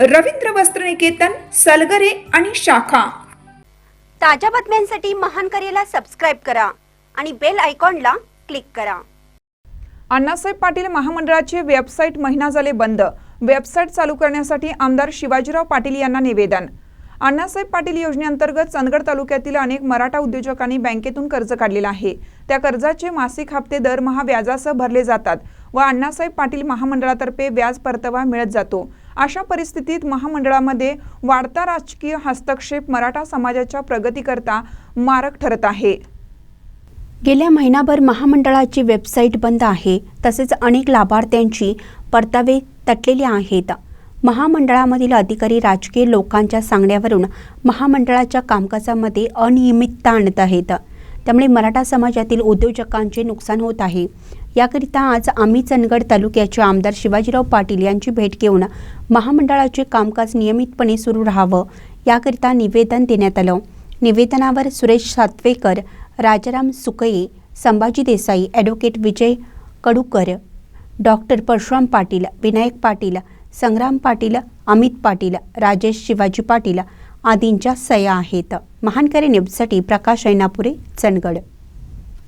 रवींद्र वस्त्रनिकेतन सलगरे आणि शाखा. ताज्या बातम्यांसाठी महान करेला सबस्क्राईब करा आणि बेल आयकॉनला क्लिक करा. अण्णासाहेब पाटील महामंडळाचे वेबसाईट महिना झाले बंद. वेबसाईट चालू करण्यासाठी आमदार शिवाजीराव पाटील यांना निवेदन. अण्णासाहेब पाटील योजनेअंतर्गत चंदगड तालुक्यातील अनेक मराठा उद्योजकांनी बँकेतून कर्ज काढलेलं आहे. त्या कर्जाचे मासिक हप्ते दरमहा व्याजासह भरले जातात व अण्णासाहेब पाटील महामंडळातर्फे व्याज परतावा मिळत जातो. अशा परिस्थितीत महामंडळामध्ये वाढता राजकीय हस्तक्षेप मराठा समाजाच्या प्रगतीकरता मारक ठरत आहे. गेल्या महिनाभर महामंडळाची वेबसाईट बंद आहे तसेच अनेक लाभार्थ्यांची परतावे तटलेले आहेत. महामंडळामधील अधिकारी राजकीय लोकांच्या सांगण्यावरून महामंडळाच्या कामकाजामध्ये अनियमितता आणत आहेत. त्यामुळे मराठा समाजातील उद्योजकांचे नुकसान होत आहे. याकरिता आज आम्ही चंदगड तालुक्याचे आमदार शिवाजीराव पाटील यांची भेट घेऊन महामंडळाचे कामकाज नियमितपणे सुरू राहावं याकरिता निवेदन देण्यात आलं. निवेदनावर सुरेश सातवेकर राजाराम सुकये संभाजी देसाई ॲडव्होकेट विजय कडूकर डॉक्टर परशुराम पाटील विनायक पाटील संग्राम पाटील अमित पाटील राजेश शिवाजी पाटील आदींच्या सह्या आहेत. महानकरी न्यूजसाठी प्रकाश ऐनापुरे चंदगड.